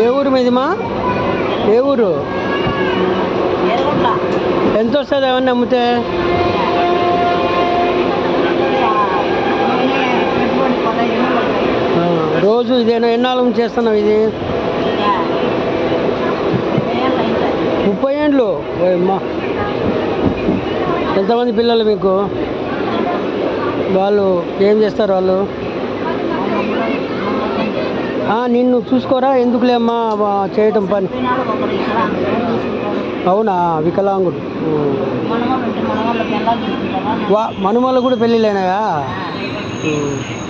ఏ ఊరు మా ఏ ఊరు? ఎంత వస్తుంది ఏమన్నా అమ్మితే? రోజు ఇదేనా? ఎన్నాళ్ళు చేస్తున్నావు ఇది? ముప్పై ఏండ్లు? ఎంతమంది పిల్లలు మీకు? వాళ్ళు ఏం చేస్తారు వాళ్ళు? నిన్ను చూసుకోరా? ఎందుకులే అమ్మా వా- చేయటం పని? అవునా వికలాంగుడు? వా మనుమలు కూడా పెళ్ళిళ్ళైనాయా.